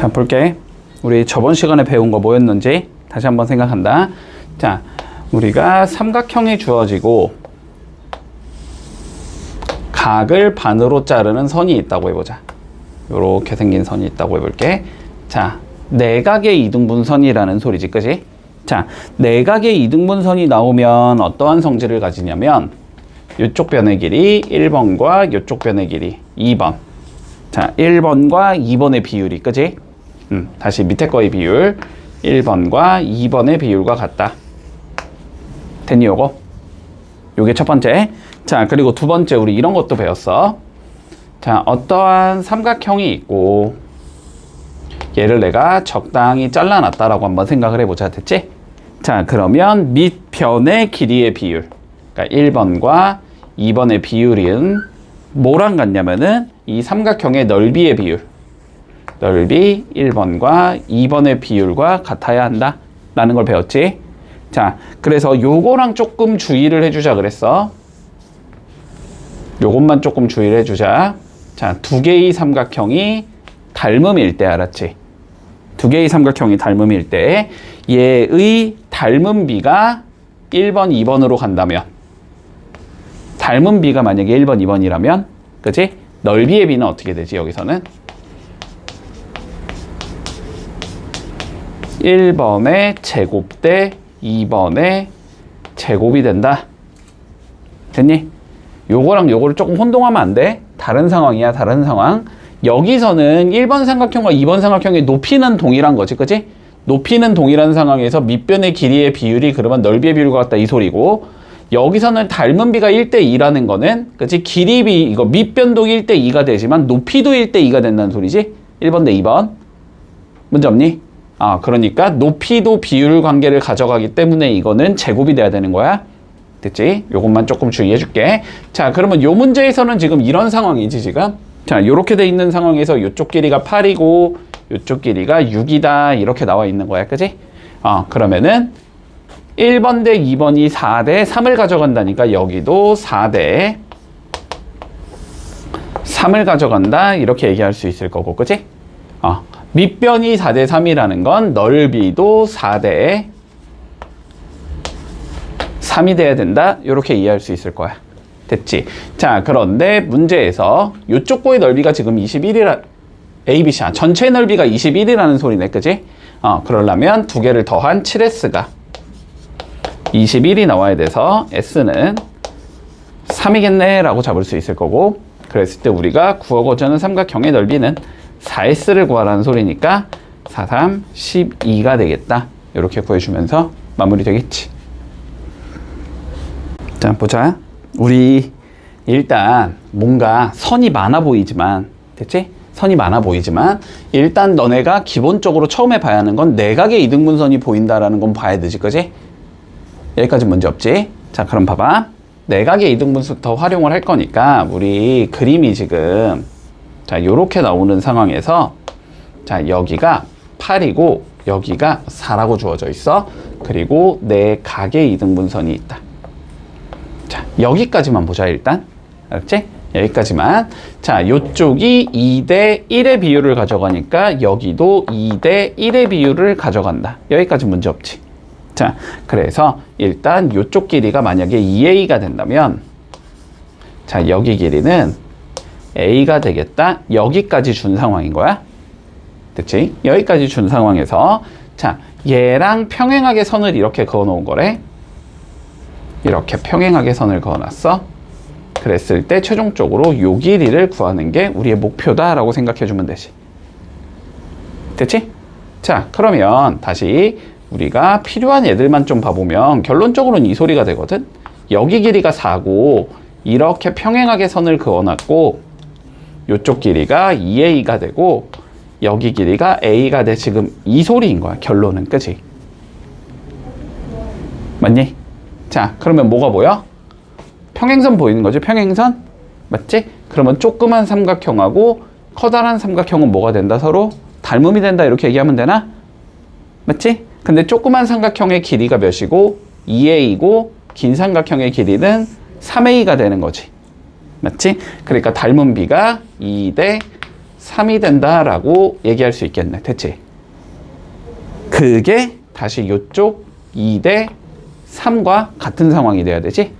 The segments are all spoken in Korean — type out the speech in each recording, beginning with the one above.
자, 볼게. 우리 저번 시간에 배운 거 뭐였는지 다시 한번 생각한다. 자, 우리가 삼각형이 주어지고 각을 반으로 자르는 선이 있다고 해보자. 요렇게 생긴 선이 있다고 해볼게. 자, 내각의 이등분선이라는 소리지, 그지? 자, 내각의 이등분선이 나오면 어떠한 성질을 가지냐면 이쪽 변의 길이 1번과 이쪽 변의 길이 2번. 자, 1번과 2번의 비율이, 그지? 음, 다시 밑에 거의 비율 1번과 2번의 비율과 같다. 됐니, 요거? 요게 첫 번째. 자, 그리고 두 번째, 우리 이런 것도 배웠어. 자, 어떠한 삼각형이 있고, 얘를 내가 적당히 잘라놨다라고 한번 생각을 해보자. 됐지? 자, 그러면 밑변의 길이의 비율. 그러니까 1번과 2번의 비율은 뭐랑 같냐면은 이 삼각형의 넓이의 비율. 넓이 1번과 2번의 비율과 같아야 한다. 라는 걸 배웠지? 자, 그래서 요거랑 조금 주의를 해주자 그랬어. 요것만 조금 주의를 해주자. 자, 두 개의 삼각형이 닮음일 때 알았지? 두 개의 삼각형이 닮음일 때 얘의 닮은 비가 1번, 2번으로 간다면 닮은 비가 만약에 1번, 2번이라면 그치? 넓이의 비는 어떻게 되지 여기서는? 1번의 제곱 대 2번의 제곱이 된다. 됐니? 요거랑 요거를 조금 혼동하면 안 돼. 다른 상황이야, 다른 상황. 여기서는 1번 삼각형과 2번 삼각형의 높이는 동일한 거지, 그치? 높이는 동일한 상황에서 밑변의 길이의 비율이 그러면 넓이의 비율과 같다 이 소리고 여기서는 닮은 비가 1대2라는 거는 그치? 길이 비, 이거 밑변도 1대2가 되지만 높이도 1대2가 된다는 소리지? 1번 대 2번. 문제 없니? 아, 그러니까 높이도 비율 관계를 가져가기 때문에 이거는 제곱이 돼야 되는 거야. 됐지? 요것만 조금 주의해 줄게. 자, 그러면 요 문제에서는 지금 이런 상황이지, 지금. 자, 요렇게 돼 있는 상황에서 요쪽 길이가 8이고 요쪽 길이가 6이다. 이렇게 나와 있는 거야. 그지? 어, 그러면은 1번 대 2번이 4대 3을 가져간다니까 여기도 4대 3을 가져간다. 이렇게 얘기할 수 있을 거고. 그지? 어, 밑변이 4대 3이라는 건 넓이도 4대 3이 돼야 된다. 이렇게 이해할 수 있을 거야. 됐지? 자, 그런데 문제에서 이쪽 거의 넓이가 지금 21이라 ABC 아, 전체 넓이가 21이라는 소리네. 그지? 어, 그러려면 두 개를 더한 7S가 21이 나와야 돼서 S는 3이겠네 라고 잡을 수 있을 거고 그랬을 때 우리가 구하고자 하는 삼각형의 넓이는 4S를 구하라는 소리니까 4, 3, 12가 되겠다. 이렇게 구해주면서 마무리 되겠지. 자, 보자. 우리 일단 뭔가 선이 많아 보이지만, 됐지? 선이 많아 보이지만, 일단 너네가 기본적으로 처음에 봐야 하는 건 내각의 이등분선이 보인다라는 건 봐야 되지, 그지? 여기까지 문제 없지? 자, 그럼 봐봐. 내각의 이등분수부터 활용을 할 거니까, 우리 그림이 지금, 자, 요렇게 나오는 상황에서, 자, 여기가 8이고, 여기가 4라고 주어져 있어. 그리고 내 각의 이등분선이 있다. 자, 여기까지만 보자, 일단. 알았지? 여기까지만. 자, 요쪽이 2대 1의 비율을 가져가니까 여기도 2대 1의 비율을 가져간다. 여기까지 문제 없지. 자, 그래서 일단 요쪽 길이가 만약에 2a가 된다면 자, 여기 길이는 a가 되겠다. 여기까지 준 상황인 거야. 됐지? 여기까지 준 상황에서 자, 얘랑 평행하게 선을 이렇게 그어 놓은 거래. 이렇게 평행하게 선을 그어 놨어. 그랬을 때 최종적으로 요 길이를 구하는 게 우리의 목표다라고 생각해 주면 되지. 됐지? 자, 그러면 다시 우리가 필요한 애들만 좀 봐보면 결론적으로는 이 소리가 되거든. 여기 길이가 4고 이렇게 평행하게 선을 그어놨고 요쪽 길이가 2a가 되고 여기 길이가 a가 돼 지금 이 소리인 거야. 결론은 그지? 맞니? 자, 그러면 뭐가 보여? 평행선 보이는 거죠? 평행선? 맞지? 그러면 조그만 삼각형하고 커다란 삼각형은 뭐가 된다? 서로 닮음이 된다. 이렇게 얘기하면 되나? 맞지? 근데 조그만 삼각형의 길이가 몇이고 2a이고 긴 삼각형의 길이는 3a가 되는 거지. 맞지? 그러니까 닮은 비가 2대 3이 된다라고 얘기할 수 있겠네. 됐지? 그게 다시 이쪽 2대 3과 같은 상황이 돼야 되지?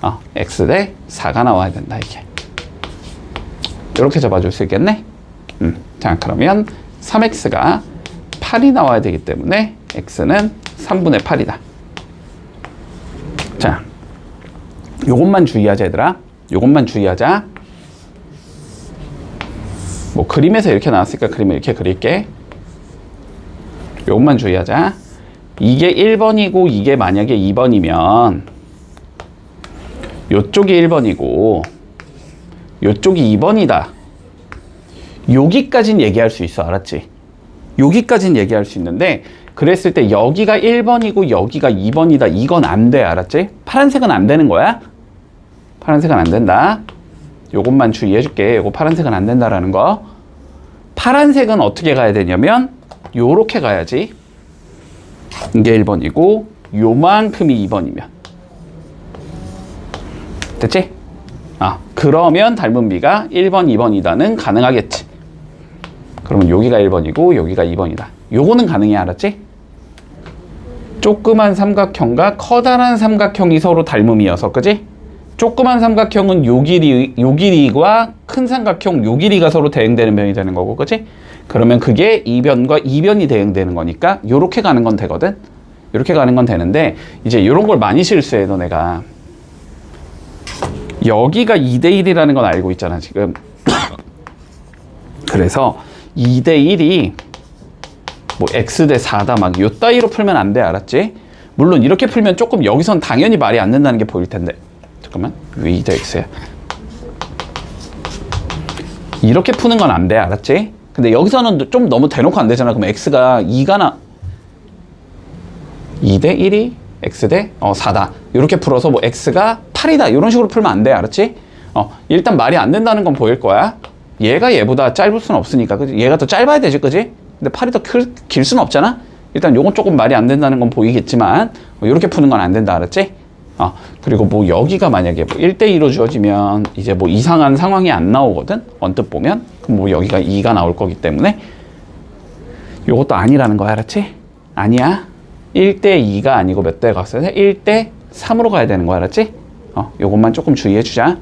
어, x 대 4가 나와야 된다, 이게. 이렇게 잡아줄 수 있겠네? 음, 자, 그러면 3x가 8이 나와야 되기 때문에 x는 3분의 8이다. 자, 요것만 주의하자, 얘들아. 요것만 주의하자. 뭐 그림에서 이렇게 나왔으니까 그림을 이렇게 그릴게. 요것만 주의하자. 이게 1번이고 이게 만약에 2번이면 요쪽이 1번이고 요쪽이 2번이다. 여기까진 얘기할 수 있어. 알았지? 여기까진 얘기할 수 있는데 그랬을 때 여기가 1번이고 여기가 2번이다. 이건 안 돼. 알았지? 파란색은 안 되는 거야. 파란색은 안 된다. 요것만 주의해 줄게. 요거 파란색은 안 된다라는 거. 파란색은 어떻게 가야 되냐면 요렇게 가야지. 이게 1번이고 요만큼이 2번이면. 됐지? 아, 그러면 닮은 비가 1번, 2번이다는 가능하겠지. 그러면 여기가 1번이고 여기가 2번이다. 요거는 가능해 알았지? 조그만 삼각형과 커다란 삼각형이 서로 닮음이어서 그지? 조그만 삼각형은 요 길이 요 길이와 큰 삼각형 요 길이가 서로 대응되는 변이 되는 거고 그지? 그러면 그게 이변과 이변이 대응되는 거니까 요렇게 가는 건 되거든. 요렇게 가는 건 되는데 이제 요런 걸 많이 실수해 너네가 여기가 2대 1이라는 건 알고 있잖아 지금. 그래서 2대 1이 뭐 x 대 4다 막 요 따위로 풀면 안 돼 알았지? 물론 이렇게 풀면 조금 여기선 당연히 말이 안 된다는 게 보일 텐데 잠깐만 왜 2대 x야 이렇게 푸는 건 안 돼 알았지? 근데 여기서는 좀 너무 대놓고 안 되잖아 그럼 x가 2가 나 2 대 1이 x 대 어, 4다 이렇게 풀어서 뭐 x가 8이다 이런 식으로 풀면 안 돼 알았지? 어, 일단 말이 안 된다는 건 보일 거야 얘가 얘보다 짧을 수는 없으니까 그지? 얘가 더 짧아야 되지 그지? 근데 팔이 더 길 수는 없잖아 일단 요건 조금 말이 안 된다는 건 보이겠지만 뭐 이렇게 푸는 건 안 된다 알았지? 어, 그리고 뭐 여기가 만약에 뭐 1대2로 주어지면 이제 뭐 이상한 상황이 안 나오거든 언뜻 보면 그럼 뭐 여기가 2가 나올 거기 때문에 요것도 아니라는 거야 알았지? 아니야 1대2가 아니고 몇 대 갔어야 돼? 1대 3으로 가야 되는 거야 알았지? 어, 요것만 조금 주의해 주자